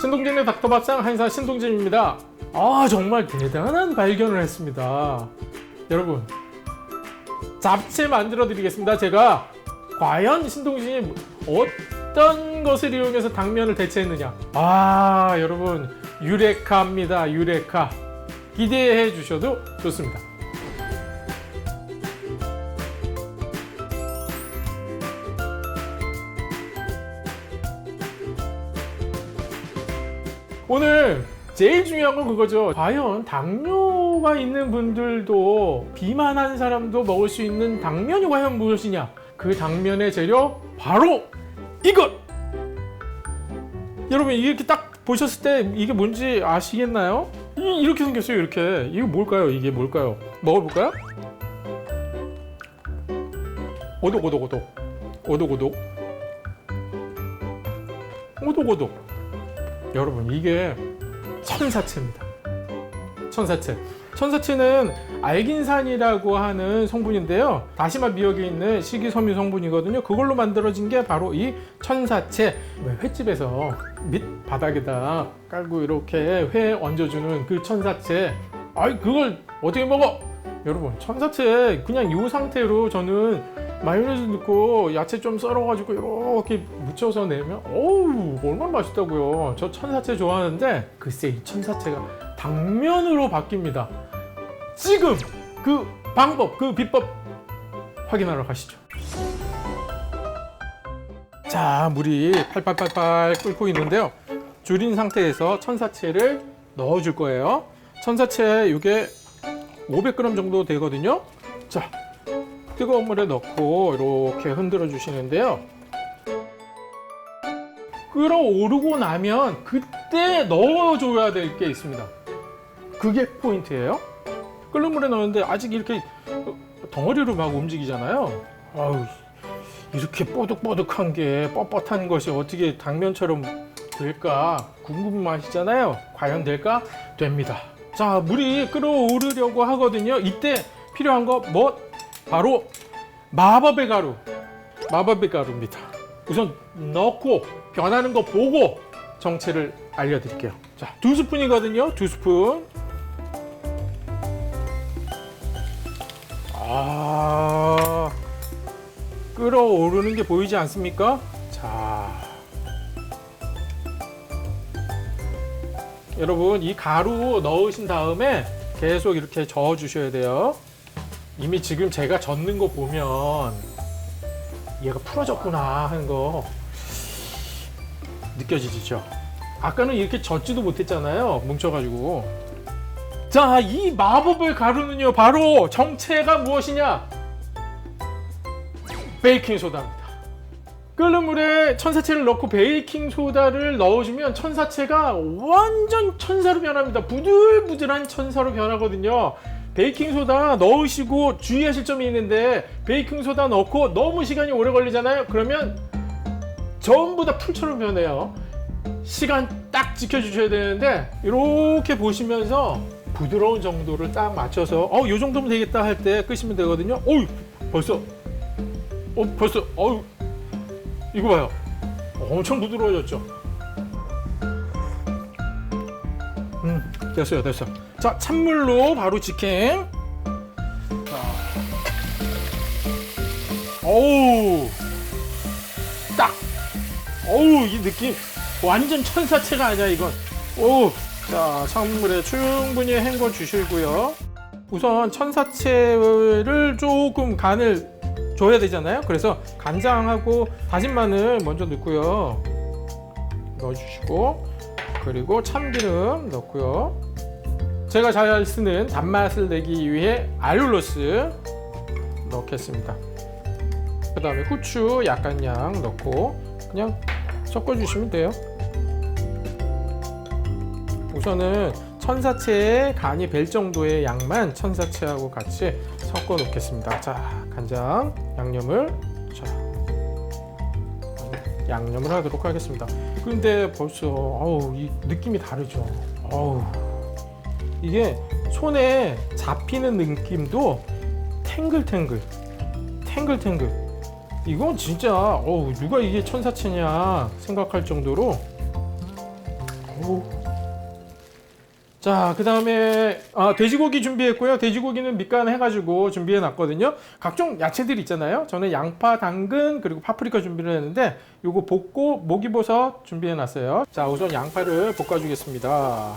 신동진의 닥터밥상 한사 신동진입니다. 아 정말 대단한 발견을 했습니다. 여러분 잡채 만들어 드리겠습니다. 제가 과연 신동진이 어떤 것을 이용해서 당면을 대체했느냐? 아 여러분 유레카입니다. 유레카 기대해 주셔도 좋습니다. 오늘 제일 중요한 건 그거죠. 과연 당뇨가 있는 분들도 비만한 사람도 먹을 수 있는 당면이 과연 무엇이냐? 그 당면의 재료 바로 이것. 여러분 이렇게 딱 보셨을 때 이게 뭔지 아시겠나요? 이- 이렇게 생겼어요. 이렇게 이거 뭘까요? 이게 뭘까요? 먹어볼까요? 오독 오독 오독 오독 오독 오독 오독 여러분 이게 천사채입니다. 천사채. 천사채는 알긴산이라고 하는 성분인데요. 다시마 미역에 있는 식이섬유 성분이거든요. 그걸로 만들어진 게 바로 이 천사채. 왜 횟집에서 밑 바닥에다 깔고 이렇게 회 얹어주는 그 천사채. 아이 그걸 어떻게 먹어? 여러분 천사채 그냥 이 상태로 저는 마요네즈 넣고 야채 좀 썰어가지고 이렇게 묻혀서 내면 어우 얼마나 맛있다고요. 저 천사채 좋아하는데 글쎄 이 천사채가 당면으로 바뀝니다. 지금 그 방법 그 비법 확인하러 가시죠. 자 물이 팔팔팔팔 끓고 있는데요. 줄인 상태에서 천사채를 넣어줄 거예요. 천사채 이게 500g 정도 되거든요. 자 뜨거운 물에 넣고 이렇게 흔들어 주시는데요. 끓어오르고 나면 그때 넣어줘야 될 게 있습니다. 그게 포인트예요. 끓는 물에 넣었는데 아직 이렇게 덩어리로 막 움직이잖아요. 아우 이렇게 뽀득뽀득한 게 뻣뻣한 것이 어떻게 당면처럼 될까 궁금하시잖아요. 과연 될까? 됩니다. 자 물이 끓어오르려고 하거든요. 이때 필요한 거 뭐? 바로 마법의 가루. 마법의 가루입니다. 우선 넣고 변하는 거 보고 정체를 알려드릴게요. 자, 두 스푼이거든요. 두 스푼. 아, 끓어오르는 게 보이지 않습니까? 자. 여러분, 이 가루 넣으신 다음에 계속 이렇게 저어 주셔야 돼요. 이미 지금 제가 젓는 거 보면 얘가 풀어졌구나 하는 거 느껴지시죠? 아까는 이렇게 젓지도 못했잖아요. 뭉쳐가지고. 자, 이 마법의 가루는요, 바로 정체가 무엇이냐? 베이킹 소다입니다. 끓는 물에 천사채를 넣고 베이킹 소다를 넣어주면 천사채가 완전 천사로 변합니다. 부들부들한 천사로 변하거든요. 베이킹 소다 넣으시고 주의하실 점이 있는데 베이킹 소다 넣고 너무 시간이 오래 걸리잖아요. 그러면 전부 다 풀처럼 변해요. 시간 딱 지켜주셔야 되는데 이렇게 보시면서 부드러운 정도를 딱 맞춰서 어, 요 정도면 되겠다 할 때 끄시면 되거든요. 어우, 벌써 어, 벌써 어우, 이거 봐요. 엄청 부드러워졌죠. 됐어요, 됐어. 자, 찬물로 바로 직행. 자, 어우, 딱. 어우, 이 느낌 완전 천사채가 아니야 이건. 오, 자, 찬물에 충분히 헹궈 주시고요. 우선 천사채를 조금 간을 줘야 되잖아요. 그래서 간장하고 다진 마늘 먼저 넣고요. 넣어주시고 그리고 참기름 넣고요. 제가 잘 쓰는 단맛을 내기 위해 알룰로스 넣겠습니다. 그 다음에 후추 약간 양 넣고 그냥 섞어주시면 돼요. 우선은 천사채에 간이 벨 정도의 양만 천사채하고 같이 섞어 놓겠습니다. 자, 간장 양념을 자 양념을 하도록 하겠습니다. 근데 벌써 어우 이 느낌이 다르죠. 어우 이게 손에 잡히는 느낌도 탱글탱글 탱글탱글 이건 진짜 어우 누가 이게 천사채냐 생각할 정도로 오. 자, 그 다음에 아, 돼지고기 준비했고요. 돼지고기는 밑간 해가지고 준비해 놨거든요. 각종 야채들 있잖아요. 저는 양파, 당근 그리고 파프리카 준비를 했는데 요거 볶고 목이버섯 준비해 놨어요. 자, 우선 양파를 볶아주겠습니다.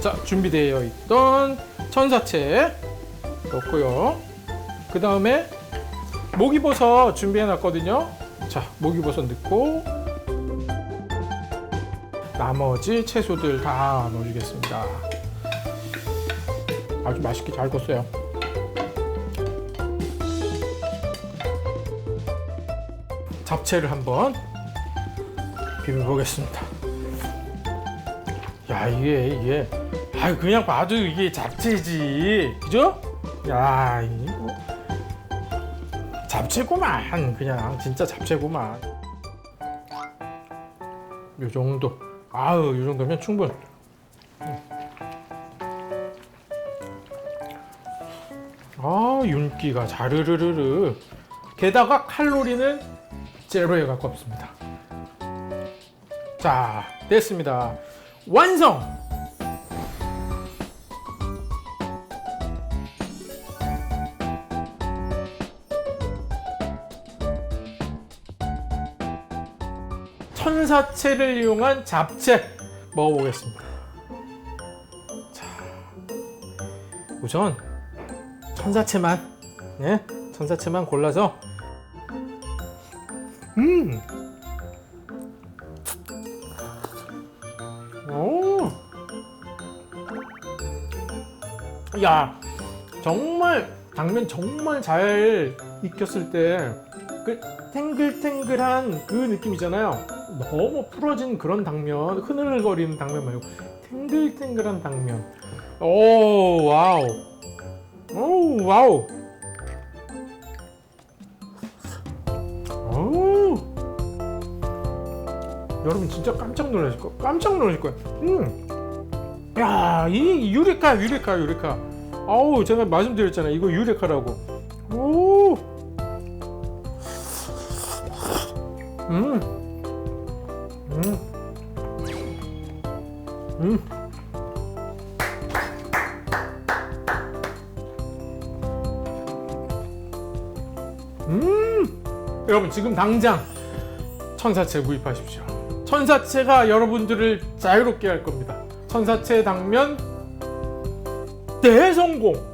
자, 준비되어 있던 천사채 넣고요. 그 다음에 목이버섯 준비해 놨거든요. 자, 목이버섯 넣고 나머지 채소들 다 넣어주겠습니다. 아주 맛있게 잘 익었어요. 잡채를 한번 비벼보겠습니다. 야 이게 이게. 아 그냥 봐도 이게 잡채지. 그죠? 야 이거. 잡채구만. 그냥 진짜 잡채구만. 요 정도. 아우 요 정도면 충분. 아 윤기가 자르르르르. 게다가 칼로리는 제로에 가깝습니다. 자 됐습니다 완성 천사채를 이용한 잡채 먹어보겠습니다. 자, 우선 천사채만, 네, 천사채만 골라서, 음, 오, 야, 정말 당면 정말 잘 익혔을 때 그 탱글탱글한 그 느낌이잖아요. 너무 풀어진 그런 당면, 흐늘거리는 당면 말고 탱글탱글한 당면. 오 와우, 오 와우. 여러분 진짜 깜짝 놀라실 거, 깜짝 놀라실 거예요. 음, 야, 이 유레카, 유레카, 유레카. 아우, 제가 말씀드렸잖아요. 이거 유레카라고. 오. 음. 음. 음. 음. 여러분 지금 당장 천사채 구입하십시오. 천사채가 여러분들을 자유롭게 할 겁니다. 천사채 당면 대성공.